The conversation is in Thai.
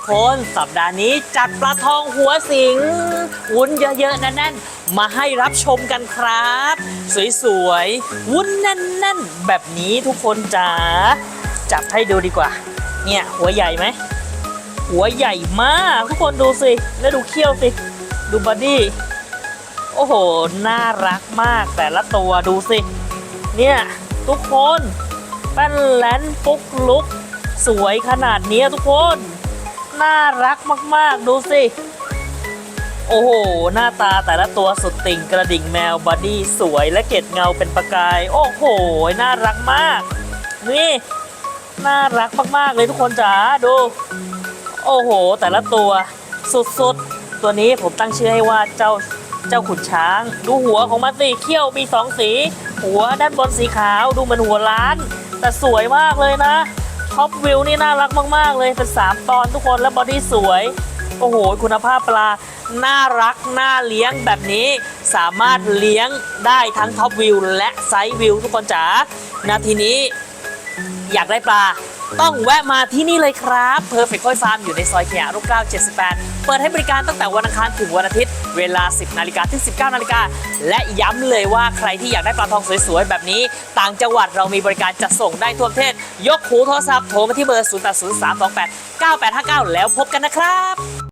ทุกคนสัปดาห์นี้จัดปลาทองหัวสิงวุ้นเยอะๆแน่นๆมาให้รับชมกันครับ สวยๆ วุ้นแน่นๆ แบบนี้ทุกคนจ๋าจับให้ดูดีกว่า เนี่ยหัวใหญ่ไหมหัวใหญ่มากทุกคนดูสิแล้วดูเขี้ยวสิ ดูบอดี้โอ้โห น่ารักมากแต่ละตัวดูสิ เนี่ย ทุกคนแป้นแลนปุ๊กลุก สวยขนาดนี้ทุกคน น่ารักมาก ๆ ดูสิ โอ้โห หน้าตาแต่ละตัวสุดติ่งกระดิ่งแมวบอดี้สวยและเกล็ดเงาเป็นประกาย โอ้โห น่ารักมาก นี่ น่ารักมากๆเลยทุกคนจ๋าดู โอ้โห แต่ละตัวสุดๆ ตัวนี้ผมตั้งชื่อให้ว่าเจ้าเจ้าขุนช้าง ดูหัวของมันสิเขี้ยวมีสองสี หัวด้านบนสีขาวดูเหมือนหัวล้าน แต่สวยมากเลยนะ ท็อปวิวนี่น่ารักมาก ๆ เลยเป็น 3 ตอนทุกคนและบอดี้สวย โอ้โห คุณภาพปลา น่ารัก น่าเลี้ยงแบบนี้ สามารถเลี้ยงได้ทั้งท็อปวิวและไซส์วิวทุกคนจ๋านาทีนี้อยากได้ปลา ต้องแวะมาที่นี่เลยครับ Perfect Koi Farm อยู่ในซอยขยะร่มเกล้า78 เปิดให้บริการตั้งแต่วันอังคารถึงวันอาทิตย์ เวลา 10 นาฬิกาถึง 19 นาฬิกา และย้ำเลยว่าใครที่อยากได้ปลาทองสวยๆ แบบนี้ ต่างจังหวัดเรามีบริการจัดส่งได้ทั่วประเทศ ยกหูโทรศัพท์โทรมาที่เบอร์ 0803289859 แล้วพบกันนะครับ